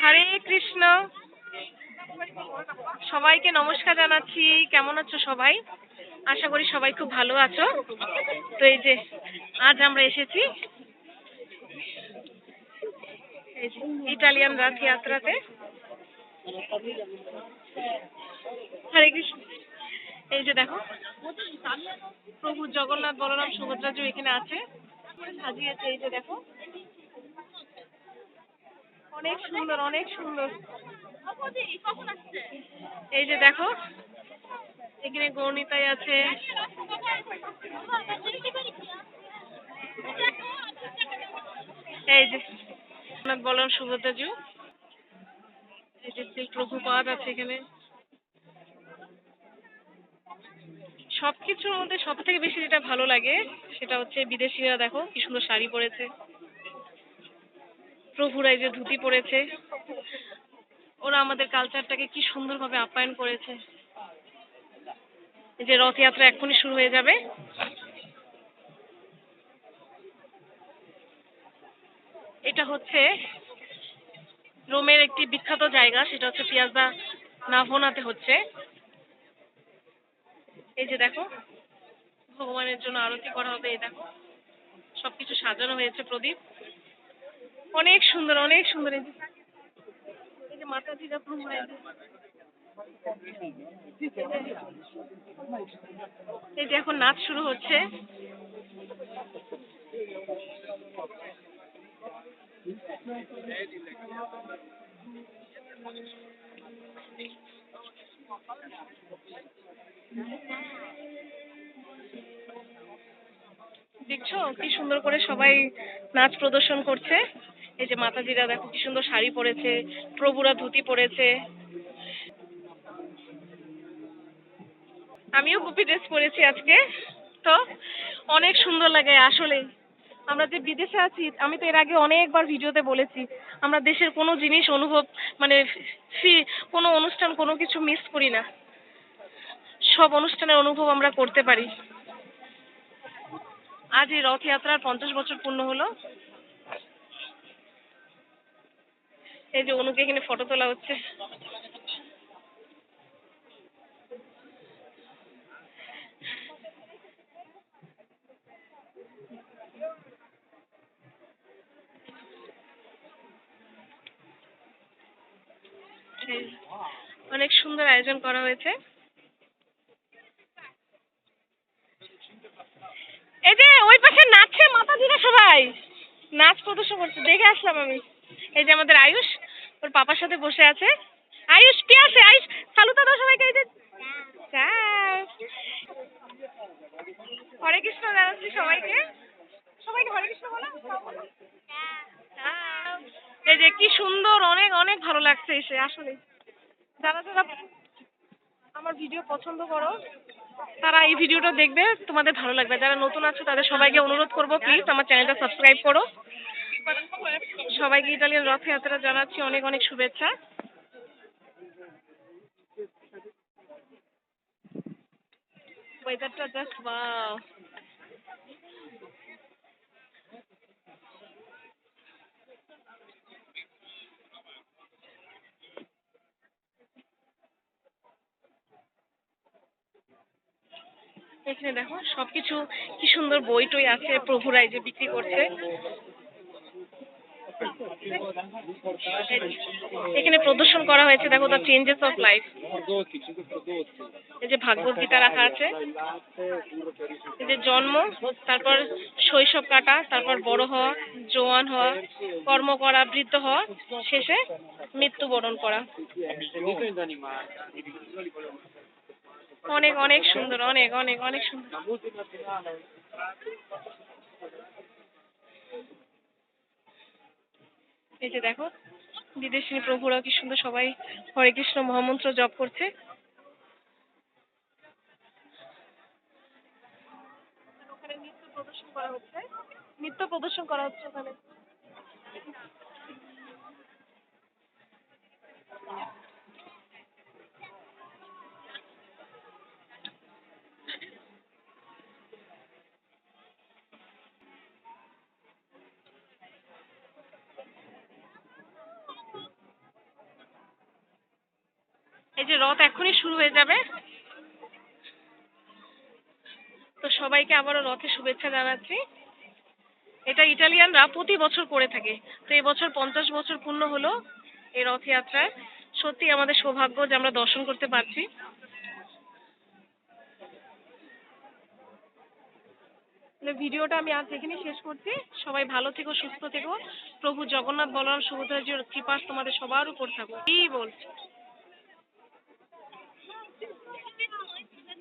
হরে কৃষ্ণ। সবাইকে নমস্কার জানাচ্ছি। কেমন আছো সবাই? আশা করি সবাই খুব ভালো আছো। তো এই যে, আজ আমরা এসেছি ইটালিয়ান রথযাত্রাতে। হরে কৃষ্ণ। এই যে দেখো, প্রভু জগন্নাথ, বলরাম সুভদ্রাজু এখানে আছে, সাজিয়েছে, এই যে দেখো। অনেক সুন্দর অনেক সুন্দর। এই যে দেখো, এখানে গৌনিতাই আছে। এই যে বলরাম সুভদ্রাজু এই যে প্রভুপাদ আছে এখানে। সবকিছুর মধ্যে সব থেকে বেশি যেটা ভালো লাগে, সেটা হচ্ছে বিদেশিরা দেখো, কি সুন্দর শাড়ি পরেছে। প্রভুরা এই যে ধুতি পরেছে, ওরা আমাদের কালচারটাকে কি সুন্দরভাবে আপ্যায়ন করেছে। এই যে রথযাত্রা এক্ষুনি শুরু হয়ে যাবে। এটা হচ্ছে রোমের একটি বিখ্যাত জায়গা, সেটা হচ্ছে পিয়াজা নাভোনাতে হচ্ছে। এই যে দেখো, ভগবানের জন্য আরতি করা হবে, এই দেখো। সবকিছু সাজানো হয়েছে প্রদীপ। অনেক সুন্দর অনেক সুন্দর এই যে এখন নাচ শুরু হচ্ছে। দেখছ কি সুন্দর করে সবাই নাচ প্রদর্শন করছে। এই যে মাতাজিরা দেখো কি সুন্দর শাড়ি পরেছে, প্রভুরা ধুতি পরেছে। আমিও গুপি ড্রেস পরেছি আজকে। তো অনেক সুন্দর লাগে আসলে। আমরা যে বিদেশে আছি, আমি তো এর আগে অনেকবার ভিডিওতে বলেছি, আমরা দেশের কোনো জিনিস অনুভব মানে ফি- কোনো অনুষ্ঠান, কোনো কিছু মিস করি না। সব অনুষ্ঠানের অনুভব আমরা করতে পারি। আজ এই রথযাত্রার পঞ্চাশ বছর পূর্ণ হলো। এই যে অনুকে এখানে ফটো তোলা হচ্ছে। অনেক সুন্দর আয়োজন করা হয়েছে। এই যে ওই পাশে নাচছে মাথা দিলে সবাই। নাচ প্রদর্শন করছে, দেখে আসলাম আমি। এই যে আমাদের আয়ুষ। ওর পাপার সাথে বসে আছে? আয়ুষ আয়ুষ দাও সবাইকে এই যে? হরে কৃষ্ণ জানাচ্ছি সবাইকে। সবাইকে হরে কৃষ্ণ বলো। এই যে কি সুন্দর, অনেক অনেক ভালো লাগছে এসে, আসলে। যারা যারা আমার ভিডিও পছন্দ করো, তারা এই ভিডিওটা দেখবে, তোমাদের ভালো লাগবে। যারা নতুন আছো, তাদের সবাইকে অনুরোধ করব প্লিজ আমার চ্যানেলটা সাবস্ক্রাইব করো। সবাইকে ইটালিয়ান রথযাত্রা জানাচ্ছি অনেক অনেক শুভেচ্ছা। ওয়েদারটা জাস্ট ওয়াও এখানে দেখো সবকিছু কি সুন্দর বই টই আছে প্রভুরাই যে বিক্রি করছে। এখানে প্রদর্শন করা হয়েছে, দেখো দ্য চেঞ্জেস অফ লাইফ. এই যে ভাগবত গীতা রাখা আছে। এই যে জন্ম, তারপর শৈশব কাটা, তারপর বড় হওয়া, জোয়ান হওয়া, কর্ম করা, বৃদ্ধ হওয়া, শেষে মৃত্যুবরণ করা। অনেক অনেক সুন্দর, অনেক অনেক অনেক সুন্দর। এই যে দেখো বিদেশি প্রভুরা কি সুন্দর সবাই হরে কৃষ্ণ মহামন্ত্র জপ করছে। নৃত্য প্রদর্শন করা হচ্ছে। নৃত্য প্রদর্শন করা হচ্ছে ওখানে। এই যে রথ এখনই শুরু হয়ে যাবে। তো সবাইকে আবারও রথে শুভেচ্ছা জানাচ্ছি। এটা ইটালিয়ানরা প্রতি বছর করে থাকে। তো এবছর পঞ্চাশ বছর পূর্ণ হলো এই রথযাত্রায় সত্যি আমাদের সৌভাগ্য যে আমরা দর্শন করতে পারছি। ভিডিওটা আমি আজ এখানে শেষ করছি। সবাই ভালো থেকো, সুস্থ থেকো। প্রভু জগন্নাথ বলরাম সুভদ্রাজির কৃপা তোমাদের সবার উপর থাকো কি বলছি?